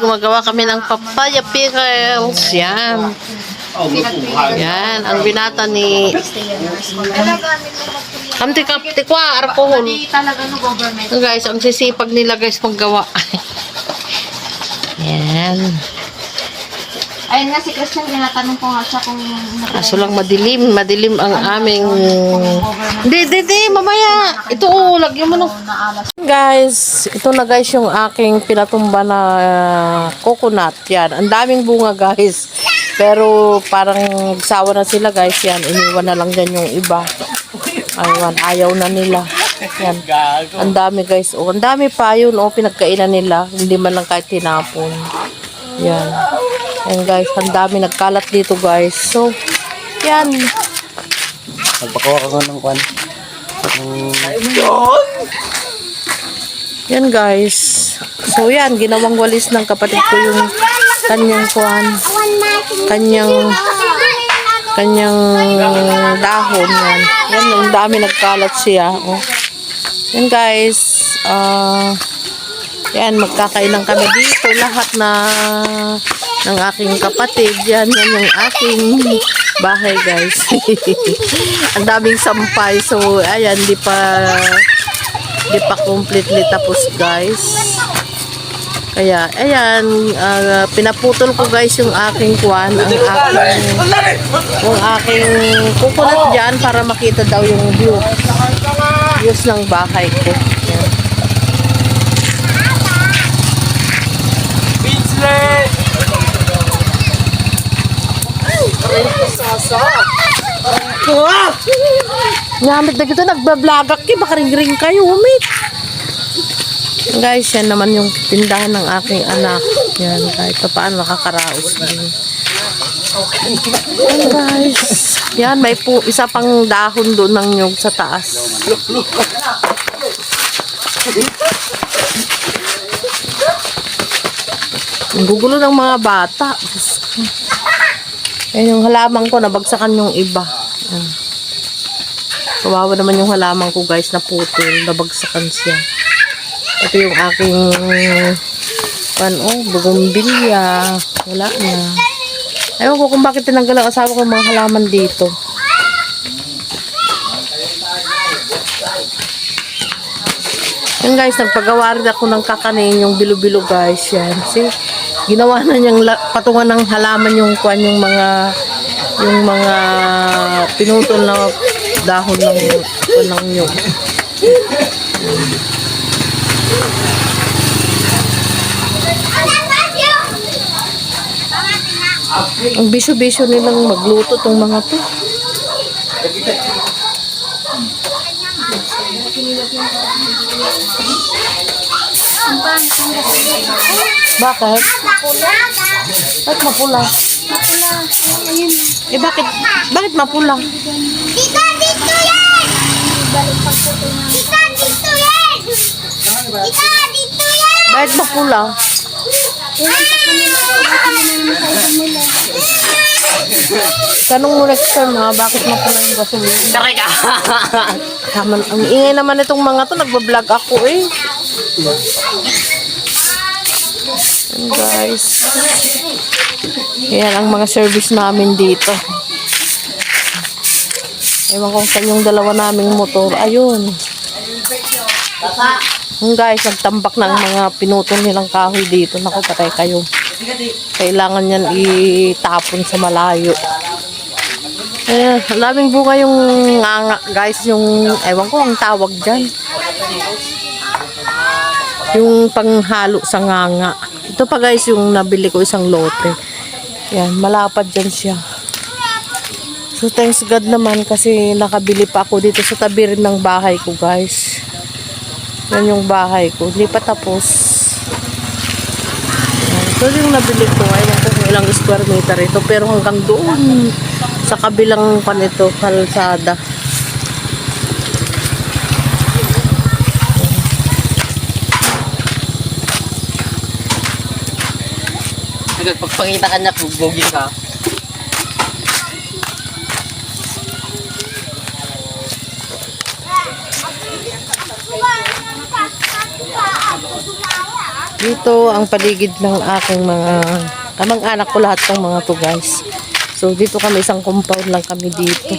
gumagawa kami ng papaya pickles. Yan. Yan, ang binata ni Kamti kapti kwa, alcohol. Guys, ang sisipag nila guys maggawa. Yan. Ayun nga si Christian, tinatanong ko nga siya kung Kaso lang madilim, madilim ang aming... Hindi, hindi, hindi, mamaya. Ito, oh, lagyan mo ng... Guys, ito na guys yung aking pinatumba na ah, coconut. Yan, ang daming bunga guys. Pero parang sawa na sila guys. Yan, iniwan na lang dyan yung iba. Aywan, ayaw na nila. Yan. Ang dami guys. Oh, ang dami pa yun. Oh, pinagkainan nila. Hindi man lang kahit tinapon. Yan. Yan guys, ang dami nagkalat dito guys. So, yan. Nagpakawa ka ng kwan. Yan guys. So yan, ginawang walis ng kapatid ko yung kanyang kuan, kanyang kanyang dahon yan. Yan, ang dami nagkalat siya. Oh. Yan guys. Ah, yan, magkakainan kami dito. Lahat na ng aking kapatid. Yan, yan yung aking bahay guys. ang daming sampay. So, ayan, di pa di pa completely tapos guys. Kaya ayan ah, pinaputol ko guys yung aking kwan ang aking yung aking kukunat dyan para makita daw yung view. Views ng bahay ko Yan. Ngamit na gito, nagbablagak ki, baka ring-ring kayo, umit. Guys, yan naman yung tindahan ng aking anak. Yan, kahit pa paano nakakaraos din. Yan guys. Yan, may po, isa pang dahon doon ng nyug sa taas. Ang gugulo ng mga bata. Diyos ko. Yan yung halaman ko, nabagsakan yung iba. Yan. Kawawa naman yung halaman ko guys na putol, nabagsakan siya. Ito yung aking pan oh, bugumbilya. Wala na. Ewan ko kung bakit tinanggal ang asawa ko mga halaman dito. Yan guys, nagpagawa rin ako ng kakanin yung bilo-bilo guys. Yan. See, ginawa na niyang patungan ng halaman yung kwan yung mga yung mga pinutol na dahon ng kwan ng nyug. Ang bisyo-bisyo nilang magluto tong mga to. Bakit? Bakit mapula? Eh bakit? Bakit mapula? Tita, dito yan! Tita, dito yan! Tita, dito yan! Bakit mapula? Tanong mo next time ha, bakit mapula yung gasolina? Tari ka! Tama, ang ingay naman itong mga to, nagbablog ako eh. Yan guys. Yan ang mga service namin dito. Ewan kung saan yung dalawa naming motor. Ayun. Yung guys, nagtambak ng mga pinutol nilang kahoy dito. Naku, patay kayo. Kailangan yan itapon sa malayo. Eh, daming bunga yung nganga, guys. Yung, ewan ko, ang tawag dyan. Yung panghalo sa nganga. Ito pa guys, yung nabili ko isang lote. Yan, malapad dyan siya. So, thanks God naman kasi nakabili pa ako dito sa tabi rin ng bahay ko, guys. Yan yung bahay ko. Hindi pa tapos. Ito yung nabili ko. Ewan ko kung ilang square meter ito. Pero hanggang doon sa kabilang pan ito, kalsada. Pagpangita ka niya, bugbogin ka. Dito ang paligid ng aking mga kamang anak ko lahat ng mga to guys. So dito kami isang compound lang kami dito.